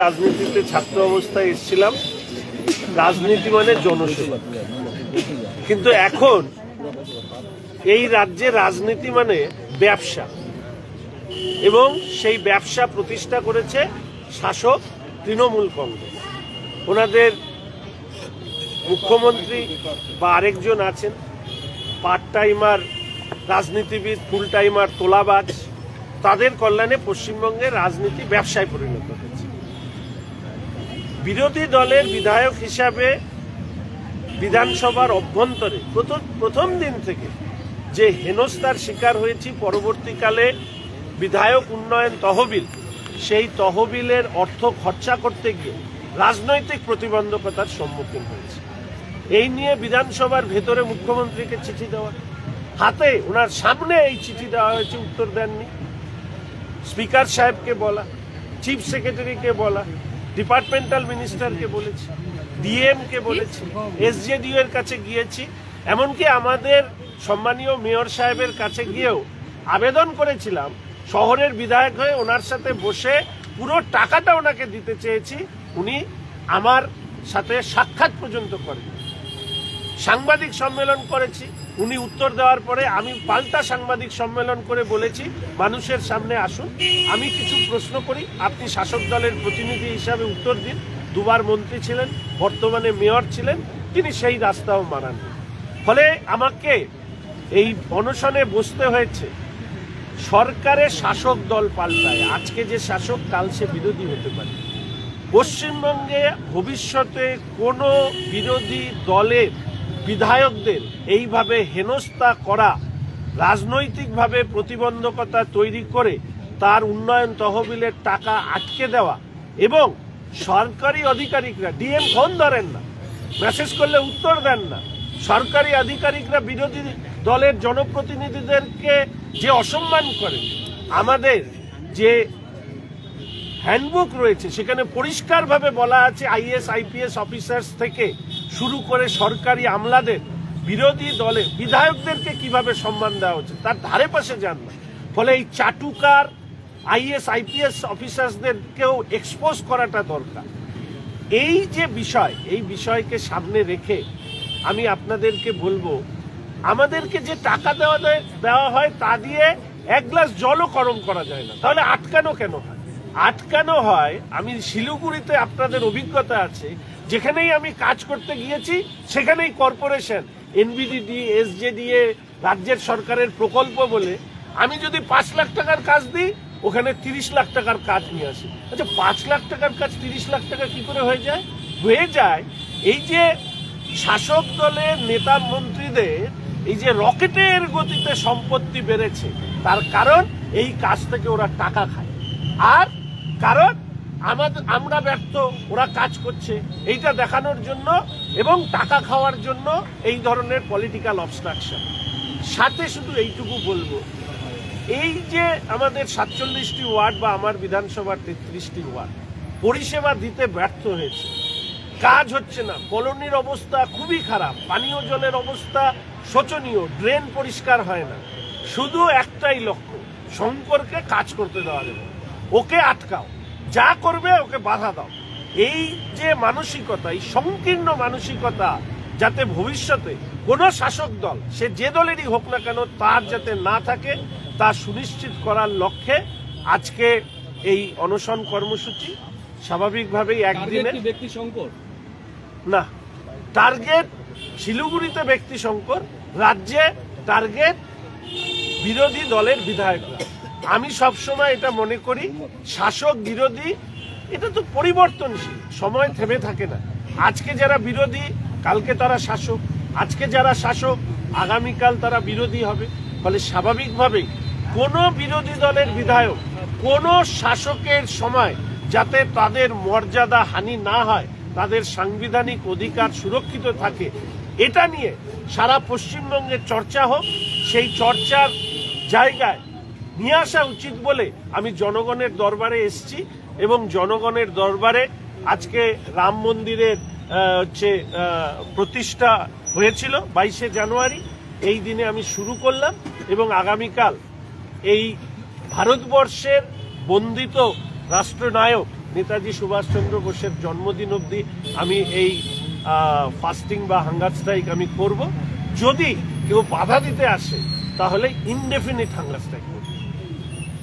রাজনীতিতে ছাত্র অবস্থায় এসেছিলাম। রাজনীতি মানে জনসেবা। কিন্তু এখন এই রাজ্যে রাজনীতি মানে ব্যবসা। এবং সেই ব্যবসা প্রতিষ্ঠা করেছে শাসক তৃণমূল কংগ্রেস। ওনাদের মুখ্যমন্ত্রী বা আরেকজন আছেন পার্ট টাইমার রাজনীতিবিদ ফুল টাইমার তোলাবাজ। তাদের কল্যাণে পশ্চিমবঙ্গের রাজনীতি ব্যবসায় পরিণত হয়েছে। বিরোধী দলের বিধায়ক হিসাবে বিধানসভার অভ্যন্তরে প্রথম প্রথম দিন থেকে যে হেনস্থার শিকার হয়েছি, পরবর্তীকালে বিধায়ক উন্নয়ন তহবিল, সেই তহবিলের অর্থ খরচা করতে গিয়ে রাজনৈতিক প্রতিবন্ধকতার সম্মুখীন হয়েছে। এই নিয়ে বিধানসভার ভেতরে মুখ্যমন্ত্রীকে চিঠি দেওয়া, হাতে ওনার সামনে এই চিঠি দেওয়া হয়েছে, উত্তর দেননি। স্পিকার সাহেবকে বলা, চিফ সেক্রেটারিকে বলা ডিপার্টমেন্টাল মিনিস্টারকে বলেছি ডিএম কে বলেছি, এসজেডিও এর কাছে গিয়েছি, এমনকি আমাদের সম্মানীয় মেয়র সাহেবের কাছে গিয়েও আবেদন করেছিলাম, শহরের বিধায়ক হয়ে ওনার সাথে বসে পুরো টাকাটা ওনাকে দিতে চেয়েছি, উনি আমার সাথে সাক্ষাৎ পর্যন্ত করেন। সাংবাদিক সম্মেলন করেছি। উনি উত্তর দেওয়ার পরে আমি পাল্টা সাংবাদিক সম্মেলন করে বলেছি, মানুষের সামনে আসুন। আমি কিছু প্রশ্ন করি, আপনি শাসক দলের প্রতিনিধি হিসাবে উত্তর দিন। দুবার মন্ত্রী ছিলেন, বর্তমানে মেয়র ছিলেন, তিনি সেই রাস্তাও মানান। ফলে আমাকে এই অনশনে বসতে হয়েছে। সরকারের শাসক দল পাল্টায়। আজকে যে শাসক, কাল সে বিরোধী হতে পারে। পশ্চিমবঙ্গে ভবিষ্যতে কোনো বিরোধী দলের বিধায়কদের এইভাবে হেনস্থা করা, রাজনৈতিকভাবে প্রতিবন্ধকতা তৈরি করে তার উন্নয়ন তহবিলের টাকা আটকে দেওয়া এবং সরকারি আধিকারিকরা, ডিএম ফোন ধরেন না, মেসেজ করলে উত্তর দেন না, সরকারি আধিকারিকরা বিরোধী দলের জনপ্রতিনিধিদেরকে যে অসম্মান করেন আমাদের যে হ্যান্ডবুক রয়েছে সেখানে পরিষ্কারভাবে বলা আছে আইএস, আইপিএস অফিসার্স থেকে শুরু করে সরকারি আমলাদের, বিরোধী দলে বিধায়কদেরকে কীভাবে সম্মান দেওয়া হচ্ছে তার ধারে পাশে যান না। ফলে এই চাটুকার আইএস, আইপিএস অফিসার্সদেরকেও এক্সপোজ করাটা দরকার। এই যে বিষয়, এই বিষয়কে সামনে রেখে আমি আপনাদেরকে বলব, আমাদেরকে যে টাকা দেওয়া দেওয়া হয় তা দিয়ে এক গ্লাস জলও গরম করা যায় না। তাহলে আটকানো কেন হয়? আটকানো হয়, আমি শিলিগুড়িতে আপনাদের অভিজ্ঞতা আছে, যেখানেই আমি কাজ করতে গিয়েছি, সেখানেই কর্পোরেশন, এনবিডিডি, এসজেডিএ, রাজ্যের সরকারের প্রকল্প বলে, আমি যদি পাঁচ লাখ টাকার কাজ দিই, ওখানে তিরিশ লাখ টাকার কাজ নিয়ে আসি। আচ্ছা পাঁচ লাখ টাকার কাজ তিরিশ লাখ টাকা কি করে হয়ে যায়? হয়ে যায় এই যে শাসক দলের নেতা মন্ত্রীদের এই যে রকেটের গতিতে সম্পত্তি বেড়েছে, তার কারণ এই কাজ থেকে ওরা টাকা খায়। আর কারণ আমাদের আমরা ব্যর্থ, ওরা কাজ করছে। এইটা দেখানোর জন্য এবং টাকা খাওয়ার জন্য এই ধরনের পলিটিক্যাল অবস্ট্রাকশন সাথে শুধু এইটুকু বলব, এই যে আমাদের সাতচল্লিশটি ওয়ার্ড বা আমার বিধানসভার তেত্রিশটি ওয়ার্ড, পরিষেবা দিতে ব্যর্থ হয়েছে। কাজ হচ্ছে না, কলোনির অবস্থা খুবই খারাপ, পানীয় জলের অবস্থা শোচনীয় ড্রেন পরিষ্কার হয় না। শুধু একটাই লক্ষ্য, শঙ্করকে কাজ করতে দেওয়া যাবে। ওকে আটকাও। যা করবে ওকে বাধা দাও। এই যে মানসিকতা এই সংকীর্ণ মানসিকতা যাতে ভবিষ্যতে কোনো শাসক দল সে যে দলেরই হোক না কেন তার যাতে না থাকে তা সুনিশ্চিত করার লক্ষ্যে আজকে এই অনশন কর্মসূচি স্বাভাবিকভাবেই একদিনে ব্যক্তি সংকট? না। টার্গেট শিলিগুড়িতে ব্যক্তি সংকট রাজ্যে টার্গেট বিরোধী দলের বিধায়করা। আমি সবসময় এটা মনে করি, শাসক বিরোধী, এটা তো পরিবর্তনশীল, সময় থেমে থাকে না। আজকে যারা বিরোধী, কালকে তারা শাসক, আজকে যারা শাসক, আগামীকাল তারা বিরোধী হবে। ফলে স্বাভাবিকভাবেই কোনো বিরোধী দলের বিধায়ক, কোনো শাসকের সময় যাতে তাদের মর্যাদা হানি না হয়, তাদের সাংবিধানিক অধিকার সুরক্ষিত থাকে, এটা নিয়ে সারা পশ্চিমবঙ্গে চর্চা হোক। সেই চর্চার জায়গায় নিয়ে আসা উচিত বলে আমি জনগণের দরবারে এসেছি এবং জনগণের দরবারে আজকে রাম মন্দিরের হচ্ছে প্রতিষ্ঠা হয়েছিল বাইশে জানুয়ারি। এই দিনে আমি শুরু করলাম এবং আগামীকাল এই ভারতবর্ষের বন্দিত রাষ্ট্রনায়ক নেতাজি সুভাষচন্দ্র বোসের জন্মদিন অবধি আমি এই ফাস্টিং বা হাঙ্গার স্ট্রাইক আমি করব। যদি কেউ বাধা দিতে আসে, তাহলে ইনডেফিনিট হাঙ্গার স্ট্রাইক করব।